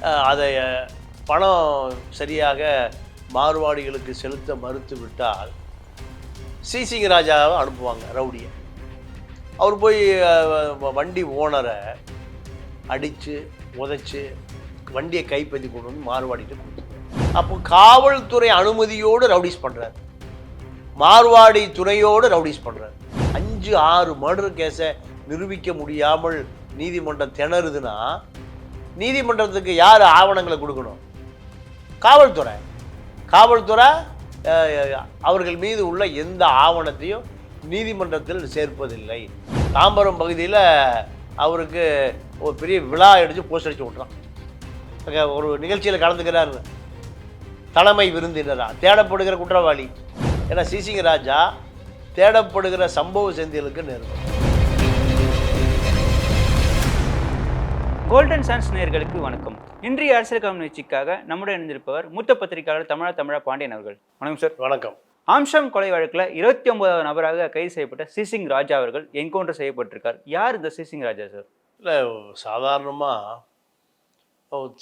அதை பணம் சரியாக மார்வாடிகளுக்கு செலுத்த மறுத்து விட்டால் சிசிங்க ராஜாவை அனுப்புவாங்க ரவுடியை. அவர் போய் வ- வண்டி ஓனரை அடித்து உதைச்சி வண்டியை கைப்பற்றி கொண்டு வந்து மார்வாடிட்டு கொடுத்துருவார். அப்போ காவல்துறை அனுமதியோடு ரவுடிஸ் பண்ணுறாரு மார்வாடி துணையோடு ரவுடிஸ் பண்ணுறாரு அஞ்சு ஆறு மர்டர் கேஸை நிரூபிக்க முடியாமல் நீதிமன்றம் திணறுதுன்னா நீதிமன்றத்துக்கு யார் ஆவணங்களை கொடுக்கணும்? காவல்துறை. காவல்துறை அவர்கள் மீது உள்ள எந்த ஆவணத்தையும் நீதிமன்றத்தில் சேர்ப்பதில்லை. தாம்பரம் பகுதியில் அவருக்கு ஒரு பெரிய விழா அடித்து போஸ்ட் அடித்து விட்றான் அங்கே ஒரு நிகழ்ச்சியில் கலந்துக்கிறார். தலைமை விருந்தினரா? தேடப்படுகிற குற்றவாளி. ஏன்னா சிசிங்க ராஜா தேடப்படுகிற சம்பவ செந்திலுக்கு நேர்ந்தது கோல்டன் சன்ஸ் நேயர்களுக்கு வணக்கம். இன்றைய அரசியல் களம் நிகழ்ச்சிக்காக நம்முடன் இணைந்திருப்பவர் மூத்த பத்திரிகையாளர் தமிழா தமிழா பாண்டியன் அவர்கள். வணக்கம் சார். வணக்கம். ஆம்ஷம் கொலை வழக்கில் இருபத்தி ஒன்பதாவது நபராக கைது செய்யப்பட்ட சிசிங் ராஜா அவர்கள் என்கவுண்டர் செய்யப்பட்டிருக்கார். யார் இந்த சிசிங் ராஜா சார்? இல்லை சாதாரணமாக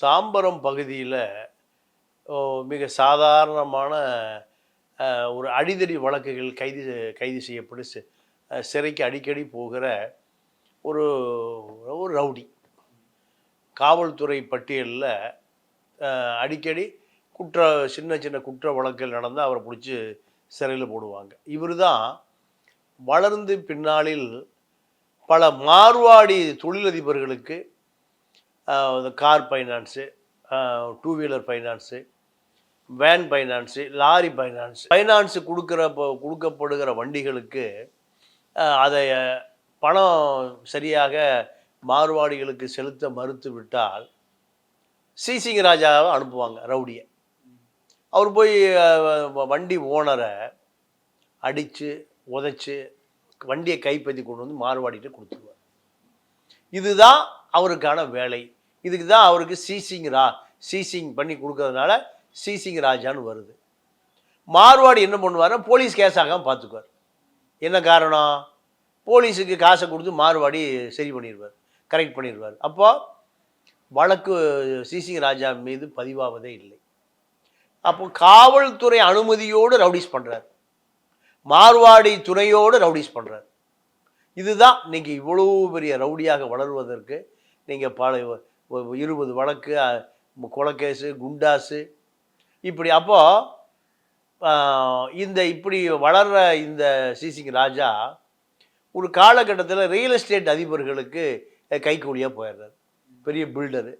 தாம்பரம் பகுதியில் மிக சாதாரணமான ஒரு அடிதடி வழக்குகள் கைது கைது செய்யப்பட்டு சிறைக்கு அடிக்கடி போகிற ஒரு ஒரு ரவுடி. காவல்துறை பட்டியலில் அடிக்கடி குற்ற சின்ன சின்ன குற்ற வழக்கில் நடந்தால் அவரை பிடிச்சி சிறையில் போடுவாங்க. இவர் தான் வளர்ந்து பின்னாளில் பல Marwadi தொழிலதிபர்களுக்கு car finance two wheeler finance van finance lorry finance finance கொடுக்குற கொடுக்கப்படுகிற வண்டிகளுக்கு அதை பணம் சரியாக மார்வாடிகளுக்கு செலுத்த மறுத்து விட்டால் சிசிங் ராஜாவை அனுப்புவாங்க ரவுடியை. அவர் போய் வ- வண்டி ஓனரை அடித்து உதைச்சி வண்டியை கைப்பற்றி கொண்டு வந்து மார்வாடிகிட்ட கொடுத்துருவார். இதுதான் அவருக்கான வேலை. இதுக்கு தான் அவருக்கு சீசிங் ரா சீசிங் பண்ணி கொடுக்கறதுனால சீசிங் ராஜான்னு வருது. மார்வாடி என்ன பண்ணுவார் போலீஸ் கேஸ் ஆகாம பார்த்துக்குவார். என்ன காரணம்? போலீஸுக்கு காசை கொடுத்து மார்வாடி சரி பண்ணிடுவார். கரெக்ட் பண்ணிடுவார். அப்போ வழக்கு சிசிங் ராஜா மீது பதிவாவதே இல்லை. அப்போ காவல்துறை அனுமதியோடு ரவுடிஸ் பண்ணுறார் மார்வாடி துணையோடு ரவுடிஸ் பண்ணுறார் இதுதான் நீங்கள் இவ்வளோ பெரிய ரவுடியாக வளருவதற்கு நீங்கள் பல இருபது வழக்கு அஹ், குண்டாசு குண்டாஸு இப்படி அப்போது இந்த இப்படி வளர்கிற இந்த சிசிங் ராஜா ஒரு காலகட்டத்தில் ரியல் எஸ்டேட் அதிபர்களுக்கு கைக்கூலியாக போயிடுறாரு. பெரிய பில்டரு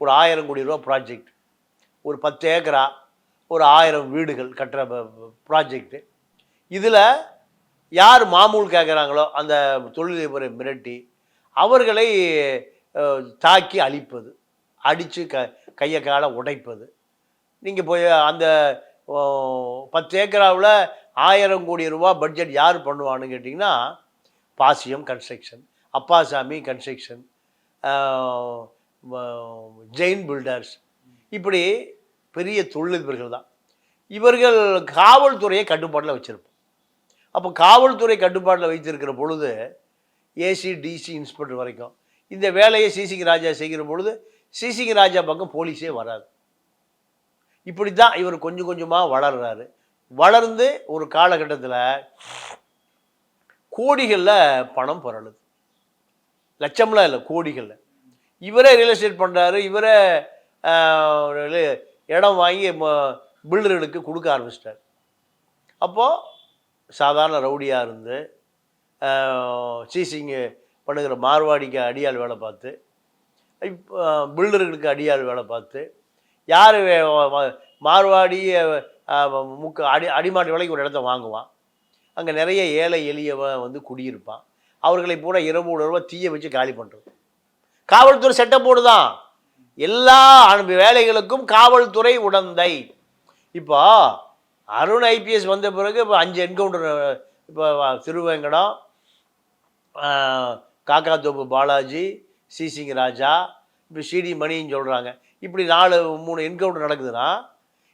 ஒரு ஆயிரம் கோடி ரூபா ப்ராஜெக்ட் ஒரு பத்து ஏக்கரா ஒரு ஆயிரம் வீடுகள் கட்டுற ப்ராஜெக்ட்டு இதில் யார் மாமூல் கேட்குறாங்களோ அந்த தொழிலதிபரை மிரட்டி அவர்களை தாக்கி அழிப்பது அடித்து க கையை காலை உடைப்பது. நீங்கள் போய் அந்த பத்து ஏக்கராவில் ஆயிரம் கோடி ரூபா பட்ஜெட் யார் பண்ணுவான்னு கேட்டிங்கன்னா Bashyam construction Appaswamy construction Jain builders இப்படி பெரிய தொழிலதிபர்கள் தான். இவர்கள் காவல்துறையை கட்டுப்பாட்டில் வச்சுருப்போம். அப்போ காவல்துறை கட்டுப்பாட்டில் வைத்திருக்கிற பொழுது ஏசி டிசி இன்ஸ்பெக்டர் வரைக்கும் இந்த வேலையை சிசிக்கு ராஜா செய்கிற பொழுது சிசிங்க ராஜா பக்கம் போலீஸே வராது. இப்படி தான் இவர் கொஞ்சம் கொஞ்சமாக வளர்கிறாரு வளர்ந்து ஒரு காலகட்டத்தில் கோடிகளில் பணம் புரளுது. லட்சம்லாம் இல்லை கோடிகளில். இவரே ரியல் எஸ்டேட் பண்ணுறாரு இவரே இடம் வாங்கி பில்டர்களுக்கு கொடுக்க ஆரம்பிச்சிட்டார். அப்போது சாதாரண ரவுடியாக இருந்து சீசிங்கு பண்ணுகிற மார்வாடிக்கு அடியால் வேலை பார்த்து இப்போ பில்டர்களுக்கு அடியாள் வேலை பார்த்து யார் மார்வாடி முக்க அடி அடிமாட்டு விலைக்கு ஒரு இடத்த வாங்குவான். அங்கே நிறைய ஏழை எளியவன் வந்து குடியிருப்பான். அவர்களை பூரா இரவு உணர்வை தீய வச்சு காலி பண்ணுறது காவல்துறை செட்டப்போடு தான். எல்லா அனுப்பி வேலைகளுக்கும் காவல்துறை உடந்தை. இப்போ அருண் ஐபிஎஸ் வந்த பிறகு இப்போ அஞ்சு என்கவுண்டர் இப்போ திருவேங்கடம் ஆஹ், காக்காத்தோப்பு பாலாஜி சிசிங் ராஜா இப்போ சிடி மணின்னு சொல்கிறாங்க இப்படி நாலு மூணு என்கவுண்டர் நடக்குதுன்னா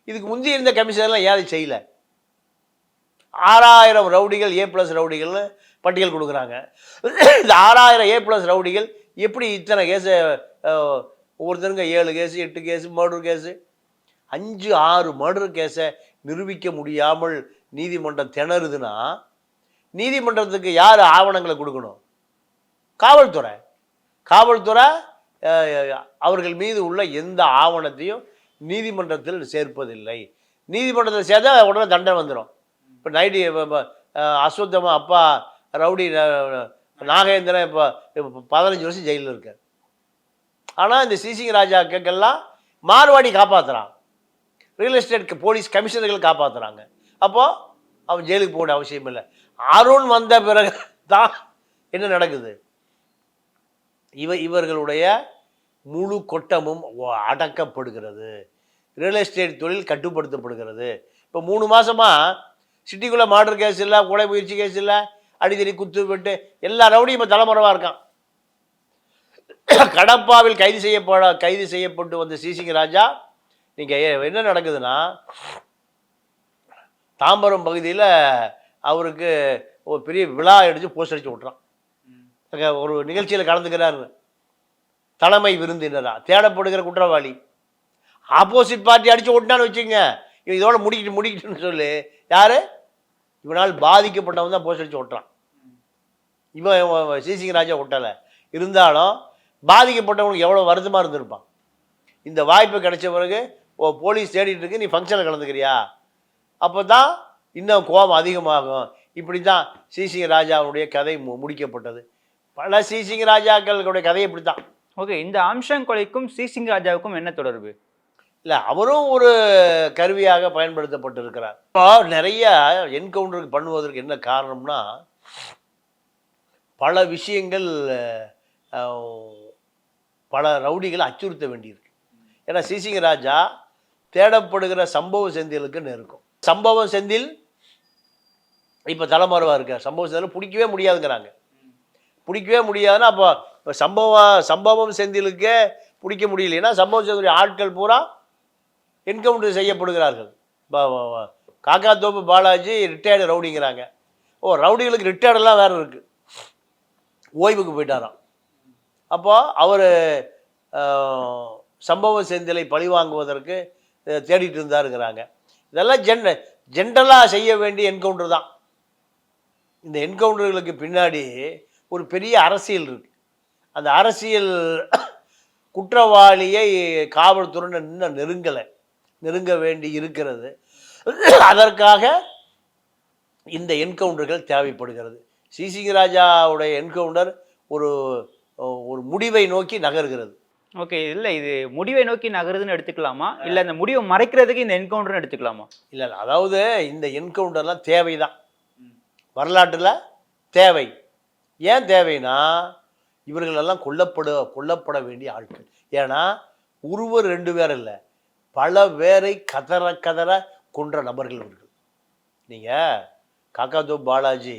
இதுக்கு முந்தி இருந்த கமிஷனர்லாம் யாரும் செய்யலை? ஆறாயிரம் ரவுடிகள் ஏ ப்ளஸ் ரவுடிகள்னு பட்டியல் கொடுக்குறாங்க. இந்த ஆறாயிரம் ஏ ப்ளஸ் ரவுடிகள் எப்படி இத்தனை கேஸை ஒவ்வொருத்தருங்க ஏழு கேஸு எட்டு கேஸு மர்டர் கேஸு அஞ்சு ஆறு மர்டர் கேஸை நிரூபிக்க முடியாமல் நீதிமன்றம் திணறுதுன்னா நீதிமன்றத்துக்கு யார் ஆவணங்களை கொடுக்கணும்? காவல்துறை. காவல்துறை அவர்கள் மீது உள்ள எந்த ஆவணத்தையும் நீதிமன்றத்தில் சேர்ப்பதில்லை. நீதிமன்றத்தில் சேர்த்தா உடனே தண்டனை வந்துடும் இப்போ நைட்டு அஸ்வத்தமா அப்பா ரவுடி நாகேந்திரன் இப்போ இப்போ பதினஞ்சு வருஷம் ஜெயிலில் இருக்கார். ஆனால் இந்த சிசிங் ராஜாக்கெல்லாம் மார்வாடி காப்பாற்றுறான் ரியல் எஸ்டேட் போலீஸ் கமிஷனர்கள் காப்பாற்றுறாங்க அப்போது அவன் ஜெயிலுக்கு போக வேண்டிய அவசியம் இல்லை. அருண் வந்த பிறகு தான் என்ன நடக்குது? இவ இவர்களுடைய முழு கொட்டமும் அடக்கப்படுகிறது. ரியல் எஸ்டேட் தொழில் கட்டுப்படுத்தப்படுகிறது. இப்போ மூணு மாதமாக சிட்டிக்குள்ளே மாடர் கேஸ் இல்லை கொலை முயற்சி கேஸ் இல்லை அடிதடி குத்து விட்டு எல்லா ரவுடியும் இப்போ தலைமறைவாக இருக்கான். கடப்பாவில் கைது செய்யப்பட கைது செய்யப்பட்டு வந்த சிசிங்க ராஜா நீங்கள் என்ன நடக்குதுன்னா தாம்பரம் பகுதியில் அவருக்கு ஒரு பெரிய விழா அடித்து போஸ்ட் அடித்து விட்றான் ஒரு நிகழ்ச்சியில் கலந்துக்கிறாரு. தலைமை விருந்தினரா தேடப்படுகிற குற்றவாளி. ஆப்போசிட் பார்ட்டி அடித்து ஓட்டினான்னு வச்சுங்க இவன் இதோட முடிக்கிட்டு முடிக்கிட்டுன்னு சொல்லு. யாரு? இவனால் பாதிக்கப்பட்டவன் தான் போஸ்ட் அடிச்சு விட்றான் இவன் சிசிங் ராஜா ஒட்டலை இருந்தாலும் பாதிக்கப்பட்டவனுக்கு எவ்வளோ வருத்தமாக இருந்திருப்பான். இந்த வாய்ப்பு கிடைச்ச பிறகு ஓ போலீஸ் தேடிட்டு இருக்கு நீ ஃபங்க்ஷனில் கலந்துக்கிறியா? அப்போ தான் இன்னும் கோபம் அதிகமாகும். இப்படி தான் சிசிங்க ராஜாவுடைய கதை மு- முடிக்கப்பட்டது. பல சிசிங்க ராஜாக்களுடைய கதை இப்படி தான் ஓகே இந்த அம்சம் கொலைக்கும் சிசிங் ராஜாவுக்கும் என்ன தொடர்பு? இல்லை அவரும் ஒரு கருவியாக பயன்படுத்தப்பட்டிருக்கிறார். இப்போ நிறைய என்கவுண்டருக்கு பண்ணுவதற்கு என்ன காரணம்னா பல விஷயங்கள் பல ரவுடிகளை அச்சுறுத்த வேண்டியிருக்கு. ஏன்னா சிசிங்க ராஜா தேடப்படுகிற சம்பவ செந்திலுக்குன்னு இருக்கும் சம்பவம் செந்தில் இப்போ தலைமறைவாக இருக்கார். சம்பவ செந்தில் பிடிக்கவே முடியாதுங்கிறாங்க. பிடிக்கவே முடியாதுன்னா அப்போ சம்பவம் சம்பவ சம்பவம் செந்திலுக்கே பிடிக்க முடியலைன்னா சம்பவம் செந்திலுடைய ஆட்கள் பூரா என்கவுண்டர் செய்யப்படுகிறார்கள். காக்கா தோப்பு பாலாஜி ரிட்டையர்டு ரவுடிங்கிறாங்க. ஓ ரவுடிகளுக்கு ரிட்டையர்டெல்லாம் வேறு இருக்குது ஓய்வுக்கு போயிட்டாராம். அப்போது அவர் சம்பவ செந்திலை பழி வாங்குவதற்கு தேடிட்டு இருந்தாருங்கிறாங்க. இதெல்லாம் ஜென் ஜென்ரலாக செய்ய வேண்டிய என்கவுண்டர் தான். இந்த என்கவுண்டர்களுக்கு பின்னாடி ஒரு பெரிய அரசியல் இருக்கு. அந்த அரசியல் குற்றவாளியை காவல்துறைன்னு இன்னும் நெருங்கலை. நெருங்க வேண்டி இருக்கிறது. அதற்காக இந்த என்கவுண்டர்கள் தேவைப்படுகிறது. சிசிங்க ராஜாவுடைய என்கவுண்டர் ஒரு ஒரு முடிவை நோக்கி நகர்கிறது. ஓகே இல்லை இது முடிவை நோக்கி நகருதுன்னு எடுத்துக்கலாமா? இல்லை அந்த முடிவை மறைக்கிறதுக்கு இந்த என்கவுண்டர்னு எடுத்துக்கலாமா? இல்லை அதாவது இந்த என்கவுண்டர்லாம் தேவைதான். வரலாற்றில் தேவை. ஏன் தேவைன்னா இவர்களெல்லாம் கொல்லப்பட கொல்லப்பட வேண்டிய ஆட்கள். ஏன்னா ஒருவர் ரெண்டு பேர் இல்லை. பல பேரை கதற கதற கொன்ற நபர்கள் இவர்கள் நீங்கள் காக்காதோ பாலாஜி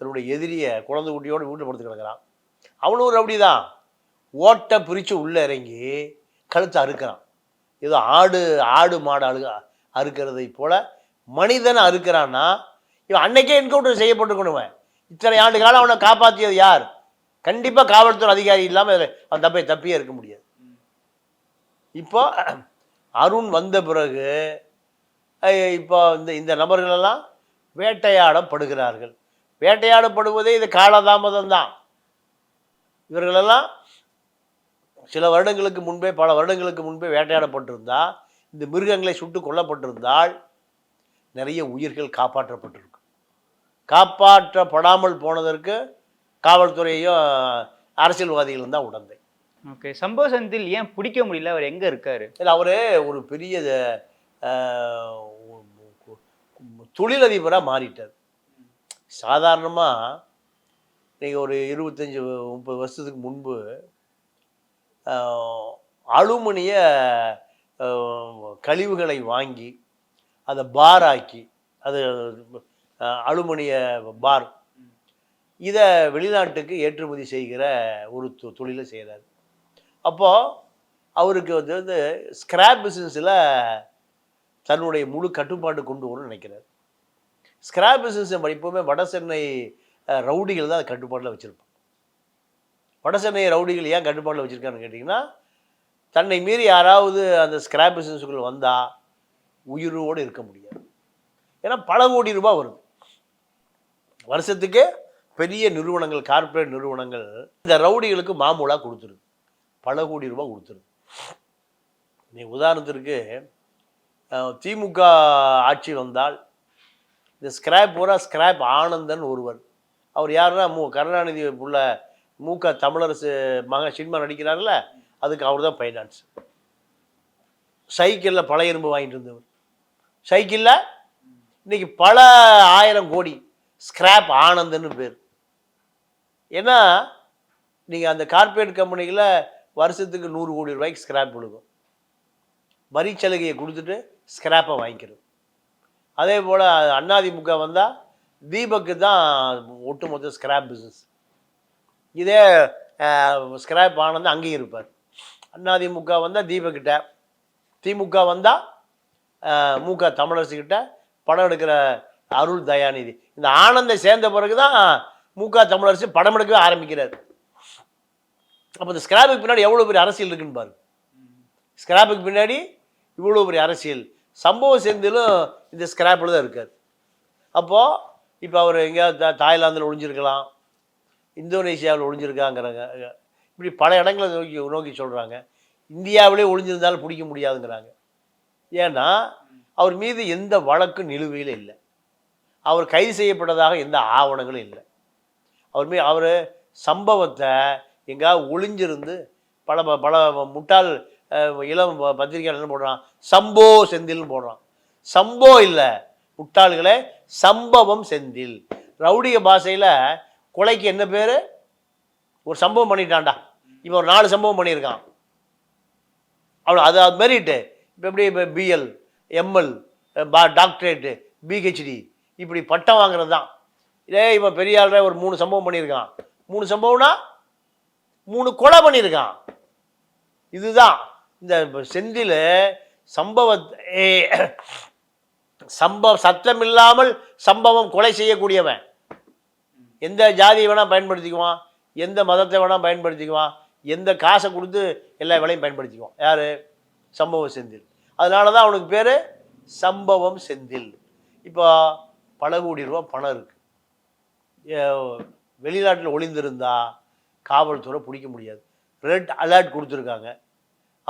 தன்னுடைய எதிரியை குழந்தை குட்டியோடு வீட்டில் படுத்து கிடக்கிறான். அவனும் ஒரு அப்படி தான் ஓட்டை பிரித்து உள்ளே இறங்கி கழுத்தை அறுக்கிறான். ஏதோ ஆடு ஆடு மாடு அழு அறுக்கிறதை போல மனிதனை அறுக்கிறான்னா இவன் அன்னைக்கே என்கவுண்டர் செய்யப்பட்டிருக்கணுவன் இத்தனை ஆண்டு காலம் அவனை காப்பாற்றியது யார்? கண்டிப்பாக காவல்துறை அதிகாரி இல்லாமல் அவன் தப்பை தப்பியே இருக்க முடியாது. இப்போ அருண் வந்த பிறகு இப்போ இந்த இந்த நபர்களெல்லாம் வேட்டையாடப்படுகிறார்கள். வேட்டையாடப்படுவதே இது காலதாமதம் தான் இவர்களெல்லாம் சில வருடங்களுக்கு முன்பே பல வருடங்களுக்கு முன்பே வேட்டையாடப்பட்டிருந்தா இந்த மிருகங்களை சுட்டு கொல்லப்பட்டிருந்தால் நிறைய உயிர்கள் காப்பாற்றப்பட்டிருக்கும். காப்பாற்றப்படாமல் போனதற்கு காவல்துறையும் அரசியல்வாதிகளும் தான் உடந்தை. ஓகே சம்பவ செந்தில் ஏன் பிடிக்க முடியல? அவர் எங்கே இருக்காரு? இல்லை அவர் ஒரு பெரிய தொழிலதிபராக மாறிட்டார். சாதாரணமாக நீங்கள் ஒரு இருபத்தஞ்சி முப்பது வருஷத்துக்கு முன்பு அலுமினிய கழிவுகளை வாங்கி அதை பாராக்கி அது அலுமினிய பார் இதை வெளிநாட்டுக்கு ஏற்றுமதி செய்கிற ஒரு தொ- தொழிலை செய்கிறார் அப்போது அவருக்கு வந்து வந்து ஸ்கிராப் பிஸ்னஸில் தன்னுடைய முழு கட்டுப்பாடு கொண்டு வரும்னு நினைக்கிறார். ஸ்கிராப் பிஸ்னஸ் நம்ம எப்போவுமே வட சென்னை ரவுடிகள் தான் கட்டுப்பாட்டில் வச்சுருப்பான் வட சென்னை ரவுடிகள் ஏன் கட்டுப்பாட்டில் வச்சுருக்கான்னு கேட்டிங்கன்னா தன்னை மீறி யாராவது அந்த ஸ்கிராப் பிஸ்னஸுக்குள்ள வந்தால் உயிரோடு இருக்க முடியாது. ஏன்னா பல கோடி ரூபாய் வருது. வருஷத்துக்கு பெரிய நிறுவனங்கள் கார்ப்பரேட் நிறுவனங்கள் இந்த ரவுடிகளுக்கு மாமூலாக கொடுத்துருது. பல கோடி ரூபாய் கொடுத்துருது நீ உதாரணத்திற்கு திமுக ஆட்சி வந்தால் இந்த ஸ்கிராப் பூரா ஸ்கிராப் ஆனந்தன் ஒருவர் அவர் யாருன்னா மு கருணாநிதி உள்ள மு க தமிழரசு மக சினிமா நடிக்கிறார்ல அதுக்கு அவர் தான் ஃபைனான்ஸ் சைக்கிளில் பழைய இரும்பு வாங்கிட்டு இருந்தவர். சைக்கிளில் இன்னைக்கு பல ஆயிரம் கோடி ஸ்கிராப் ஆனந்தன்னு பேர். ஏன்னா நீங்கள் அந்த கார்ப்பரேட் கம்பெனிகளை வருஷத்துக்கு நூறு கோடி ரூபாய்க்கு ஸ்கிராப் விழுகும் வரி சலுகையை கொடுத்துட்டு ஸ்கிராப்பை வாங்கிக்கிறது அதே போல் அண்ணாதிமுக வந்தால் தீபக்கு தான் ஒட்டுமொத்த ஸ்கிராப் பிஸ்னஸ் இதே ஸ்கிராப் ஆனந்த் அங்கேயும் இருப்பார். அதிமுக வந்தால் தீபக்கிட்ட திமுக வந்தால் மு க தமிழரசுக்கிட்ட படம் எடுக்கிற அருள் தயாநிதி. இந்த ஆனந்தை சேர்ந்த பிறகு தான் மு க தமிழரசு படம் எடுக்கவே ஆரம்பிக்கிறார். அப்போ இந்த ஸ்கிராபுக்கு பின்னாடி எவ்வளோ பெரிய அரசியல் இருக்குன்னு பாருங்க. ஸ்கிராபுக்கு பின்னாடி இவ்வளோ பெரிய அரசியல். சம்பவ சேர்ந்திலும் இந்த ஸ்கிராப்பில் தான் இருக்கார். அப்போது இப்போ அவர் எங்கேயாவது தாய்லாந்தில் ஒழிஞ்சிருக்கலாம் இந்தோனேஷியாவில் ஒளிஞ்சிருக்காங்கிறாங்க. இப்படி பல இடங்களை நோக்கி நோக்கி சொல்கிறாங்க இந்தியாவிலே ஒளிஞ்சிருந்தாலும் பிடிக்க முடியாதுங்கிறாங்க. ஏன்னா அவர் மீது எந்த வழக்கும் நிலுவையில் இல்லை. அவர் கைது செய்யப்பட்டதாக எந்த ஆவணங்களும் இல்லை. அவர் மீ அவர் சம்பவத்தை எங்கேயாவது ஒளிஞ்சிருந்து பல ப- பல முட்டாள் இளம் பத்திரிகையாளர் என்ன போடுறான்? சம்போ செந்தில்னு போடுறான். சம்போ இல்லை. முட்டாள்களே சம்பவம் செந்தில். ரவுடிய பாஷையில் கொலைக்கு என்ன பேர்? ஒரு சம்பவம் பண்ணிட்டான்டா. இவன் ஒரு நாலு சம்பவம் பண்ணியிருக்கான். அவ்வளோ அது அது மெரிட்டு. இப்போ எப்படி இப்போ பிஎல் எம்எல் பா டாக்டரேட்டு பிஹெச்டி இப்படி பட்டம் வாங்குறது தான் இதே இவன் பெரிய ஒரு மூணு சம்பவம் பண்ணியிருக்கான். மூணு சம்பவம்னா மூணு கொலை பண்ணியிருக்கான் இதுதான். இந்த செந்தில் சம்பவத்தை சம்பவ சத்தம் இல்லாமல் சம்பவம் கொலை செய்யக்கூடியவன். எந்த ஜாதியை வேணால் பயன்படுத்திக்குவான். எந்த மதத்தை வேணால் பயன்படுத்திக்குவான். எந்த காசை கொடுத்து எல்லா வேலையும் பயன்படுத்திக்குவான். யார்? சம்பவ செந்தில். அதனால தான் அவனுக்கு பேர் சம்பவம் செந்தில். இப்போ பல கோடி ரூபா பணம் இருக்குது வெளிநாட்டில் ஒளிந்திருந்தா காவல்துறை பிடிக்க முடியாது. ரெட் அலர்ட் கொடுத்துருக்காங்க.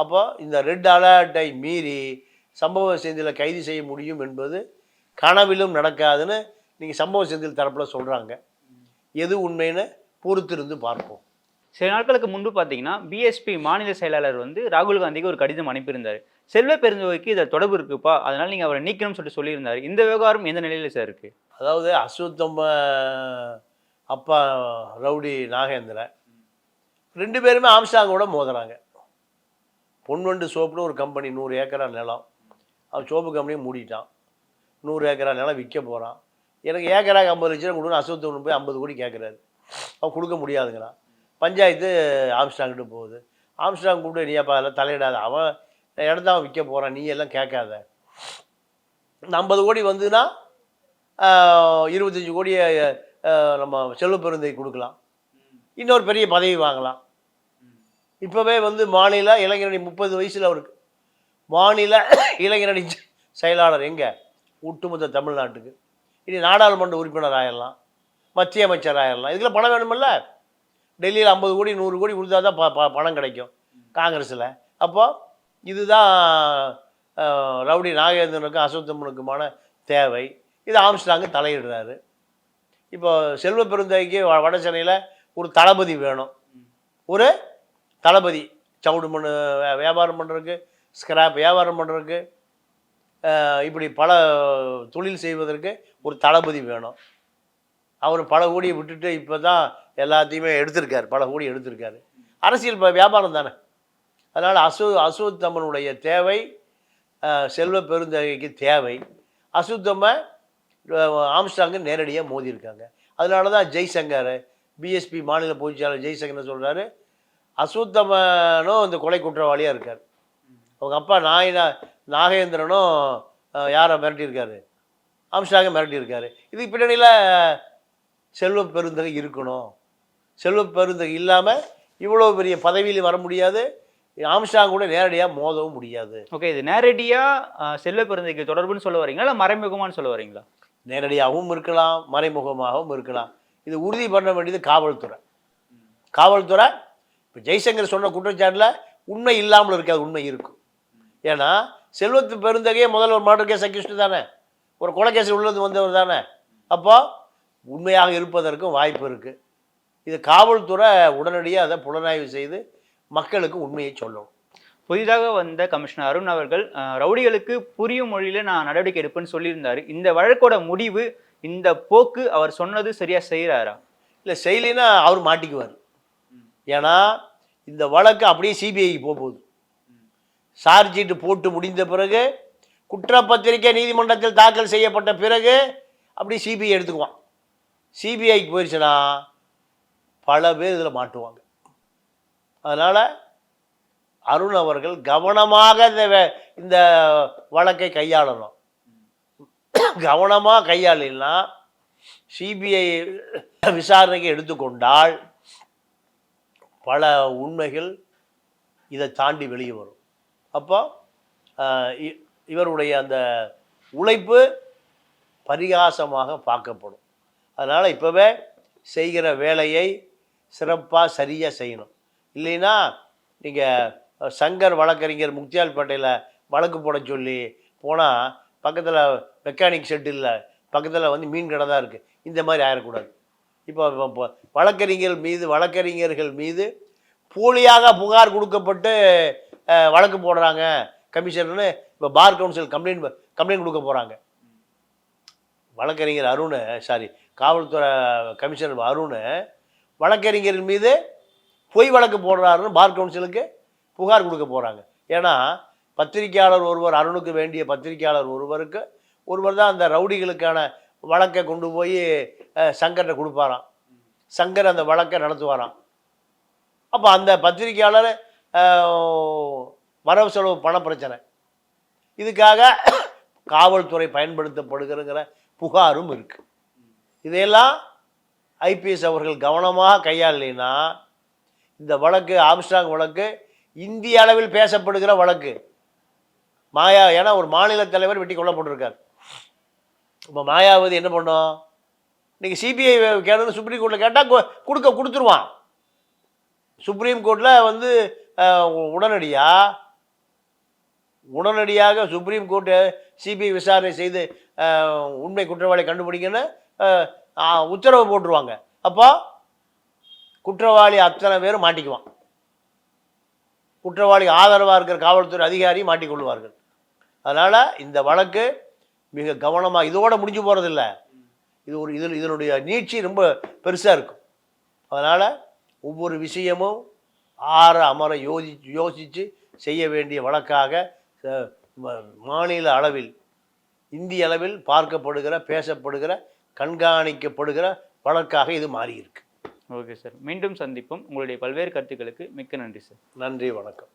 அப்போ இந்த ரெட் அலர்ட்டை மீறி சம்பவ செந்திலை கைது செய்ய முடியும் என்பது கனவிலும் நடக்காதுன்னு நீங்கள் சம்பவ செந்தில் தரப்பில் சொல்கிறாங்க எது உண்மைன்னு பொறுத்திருந்து பார்ப்போம். சில நாட்களுக்கு முன்பு பார்த்தீங்கன்னா பிஎஸ்பி மாநில செயலாளர் வந்து ராகுல் காந்திக்கு ஒரு கடிதம் அனுப்பியிருந்தார். செல்வ பெருந்தொகைக்கு இதில் தொடர்பு இருக்குப்பா அதனால நீங்கள் அவரை நீக்கணும்னு சொல்லிட்டு சொல்லியிருந்தாரு. இந்த விவகாரம் எந்த நிலையில சார் இருக்கு? அதாவது அஸ்வத்தம்ம அப்பா ரவுடி நாகேந்திரன் ரெண்டு பேருமே ஆம்ஸ்டாங்கோட மோதுறாங்க. பொன்வண்டு சோப்புன்னு ஒரு கம்பெனி நூறு ஏக்கரா நிலம். அவன் சோப்பு கம்பெனியை மூடிட்டான். நூறு ஏக்கரா நிலம் விற்க போகிறான் எனக்கு ஏக்கராக்கு ஐம்பது லட்சம் கொடுக்கணும் அஸ்வத்தம்மன் போய் ஐம்பது கோடி கேட்குறாரு அவன் கொடுக்க முடியாதுங்கிறான். பஞ்சாயத்து ஆம்ஸ்டாங்கிட்ட போகுது. ஆம்ஸ்டாங் கூப்பிட்டு நீ அப்போ அதெல்லாம் தலையிடாத. அவன் இடத்த அவன் விற்க போகிறான் நீ எல்லாம் கேட்காத. இந்த ஐம்பது கோடி வந்துன்னா இருபத்தஞ்சி கோடியை நம்ம செல்வ பெருந்தை கொடுக்கலாம். இன்னொரு பெரிய பதவி வாங்கலாம். இப்போவே வந்து மாநில இளைஞரணி முப்பது வயசில் அவருக்கு. மாநில இளைஞரணி செயலாளர் எங்கே? ஒட்டுமொத்த தமிழ்நாட்டுக்கு. இனி நாடாளுமன்ற உறுப்பினர் ஆயிடலாம் மத்திய அமைச்சர் ஆயிடலாம் இதுக்கெல்லாம் பணம் வேணுமில்ல? டெல்லியில் ஐம்பது கோடி நூறு கோடி கொடுத்தா தான் ப ப- பணம் கிடைக்கும் காங்கிரஸில். அப்போ இதுதான் ரவுடி நாகேந்திரனுக்கும் அசோத்தம்மனுக்குமான தேவை. இது ஆம்ஸ்டாங்கு தலையிடுறாரு. இப்போ செல்வ பெருந்தைக்கு வ- வட சென்னையில் ஒரு தளபதி வேணும். ஒரு தளபதி சவுடு மண் வியாபாரம் பண்ணுறதுக்கு ஸ்கிராப் வியாபாரம் பண்ணுறதுக்கு இப்படி பல தொழில் செய்வதற்கு ஒரு தளபதி வேணும். அவர் பல கோடியை விட்டுட்டு இப்போ தான் எல்லாத்தையுமே எடுத்திருக்கார் பல கோடி எடுத்திருக்காரு. அரசியல் இப்போ வியாபாரம் தானே. அதனால் அசு அசுத்தம்மனுடைய தேவை செல்வ பெருந்தகைக்கு தேவை. அசுத்தம்ம ஆம்ஸ்டாங்கு நேரடியாக மோதியிருக்காங்க. அதனால தான் ஜெய்சங்கர் பிஎஸ்பி மாநில பொதுச்செயலாளர் ஜெய்சங்கர் சொல்கிறாரு அசுத்தமனும் இந்த கொலை குற்றவாளியாக இருக்கார். அவங்க அப்பா நாயினா நாகேந்திரனும் யாரை மிரட்டியிருக்காரு. ஆம்ஸ்டாங்கை மிரட்டியிருக்காரு. இதுக்கு பின்னணியில் செல்வ பெருந்தகை இருக்கணும். செல்வ பெருந்தகை இல்லாமல் இவ்வளோ பெரிய பதவியில் வர முடியாது. ஆம்ஸ்டாங் கூட நேரடியாக மோதவும் முடியாது. ஓகே இது நேரடியாக செல்வ பெருந்தைக்கு தொடர்புன்னு சொல்ல வரீங்களா? இல்லை மறைமுகமான்னு சொல்ல வரீங்களா? நேரடியாகவும் இருக்கலாம் மறைமுகமாகவும் இருக்கலாம். இது உறுதி பண்ண வேண்டியது காவல்துறை. காவல்துறை இப்போ ஜெய்சங்கர் சொன்ன குற்றச்சாட்டில் உண்மை இல்லாமல் இருக்காது உண்மை இருக்கும். ஏன்னா செல்வத்து பெருந்தகையே முதல்ல ஒரு மர்டர் கேஸ் அக்யூஸ்டு தானே? ஒரு கொலை கேஸ் உள்ளது வந்தவர் தானே? அப்போ உண்மையாக இருப்பதற்கும் வாய்ப்பு இருக்குது இது காவல்துறை உடனடியாக அதை புலனாய்வு செய்து மக்களுக்கு உண்மையை சொல்லணும். புதிதாக வந்த கமிஷனர் அருண் அவர்கள் ரவுடிகளுக்கு புரியும் மொழியில நான் நடவடிக்கை எடுப்பேன்னு சொல்லியிருந்தாரு. இந்த வழக்கோட முடிவு இந்த போக்கு அவர் சொன்னது சரியா செய்யறாரா இல்லை செய்யலைன்னா அவர் மாட்டிக்குவார். ஏன்னா இந்த வழக்கு அப்படியே சிபிஐக்கு போக போகுது சார்ஜ் ஷீட்டு போட்டு முடிந்த பிறகு குற்றப்பத்திரிகை நீதிமன்றத்தில் தாக்கல் செய்யப்பட்ட பிறகு அப்படியே சிபிஐ எடுத்துக்குவான். சிபிஐக்கு போயிடுச்சுன்னா பல பேர் இதில் மாட்டுவாங்க. அதனால் அருண் அவர்கள் கவனமாக இந்த இந்த வழக்கை கையாளணும். கவனமாக கையாளினா சிபிஐ விசாரணைக்கு எடுத்துக்கொண்டால் பல உண்மைகள் இதை தாண்டி வெளியே வரும். அப்போ இ- இவருடைய அந்த உழைப்பு பரிகாசமாக பார்க்கப்படும். அதனால் இப்போவே செய்கிற வேலையை சிறப்பாக சரியாக செய்யணும். இல்லைன்னா நீங்கள் சங்கர் வழக்கறிஞர் முக்தியால்பேட்டையில் வழக்கு போட சொல்லி போனால் பக்கத்தில் மெக்கானிக் ஷெட் இல்லை பக்கத்தில் வந்து மீன் கடை தான் இருக்குது இந்த மாதிரி ஆயிடக்கூடாது. இப்போ வழக்கறிஞர்கள் வழக்கறிஞர் மீது வழக்கறிஞர்கள் மீது போலியாக புகார் கொடுக்கப்பட்டு வழக்கு போடுறாங்க கமிஷனர்னு இப்போ பார் கவுன்சில் கம்ப்ளைண்ட் கம்ப்ளைண்ட் கொடுக்க போகிறாங்க வழக்கறிஞர் அருண் சாரி காவல்துறை கமிஷனர் அருண் வழக்கறிஞர் மீது பொய் வழக்கு போடுறாருன்னு பார் கவுன்சிலுக்கு புகார் கொடுக்க போகிறாங்க ஏன்னா பத்திரிக்கையாளர் ஒருவர் அருணுக்கு வேண்டிய பத்திரிக்கையாளர் ஒருவருக்கு ஒருவர் தான் அந்த ரவுடிகளுக்கான வழக்கை கொண்டு போய் சங்கர்கிட்ட கொடுப்பாராம். சங்கர் அந்த வழக்கை நடத்துவாராம். அப்போ அந்த பத்திரிக்கையாளர் வரவு செலவு பண பிரச்சனை. இதுக்காக காவல்துறை பயன்படுத்தப்படுகிறங்கிற புகாரும் இருக்குது இதையெல்லாம் ஐபிஎஸ் அவர்கள் கவனமாக கையாளலைன்னா இந்த வழக்கு ஆம்ஸ்டாங் வழக்கு இந்திய அளவில் பேசப்படுகிற வழக்கு மாயா ஏன்னா ஒரு மாநில தலைவர் வெட்டி கொல்லப்பட்டிருக்கார். இப்போ மாயாவதி என்ன பண்ணோம்? நீங்கள் சிபிஐ கேட்டு சுப்ரீம் கோர்ட்டில் கேட்டால் கொடுக்க கொடுத்துருவான். சுப்ரீம் கோர்ட்டில் வந்து உடனடியாக உடனடியாக சுப்ரீம் கோர்ட்டு சிபிஐ விசாரணை செய்து உண்மை குற்றவாளி கண்டுபிடிக்கணும்னு உத்தரவு போட்டுருவாங்க. அப்போ குற்றவாளி அத்தனை பேரும் மாட்டிக்குவான். குற்றவாளி ஆதரவாக இருக்கிற காவல்துறை அதிகாரி மாட்டிக்கொள்வார்கள். அதனால் இந்த வழக்கு மிக கவனமாக இதோட முடிஞ்சு போகிறதில்ல இது ஒரு இதில் இதனுடைய நீட்சி ரொம்ப பெருசாக இருக்கும். அதனால் ஒவ்வொரு விஷயமும் ஆற அமர யோசி யோசித்து செய்ய வேண்டிய வழக்காக மாநில அளவில் இந்திய அளவில் பார்க்கப்படுகிற பேசப்படுகிற கண்காணிக்கப்படுகிற வழக்காக இது மாறியிருக்கு. Okay sir. மீண்டும் சந்திப்போம். உங்களுடைய பல்வேறு கருத்துக்களுக்கு மிக்க நன்றி சார். நன்றி வணக்கம்.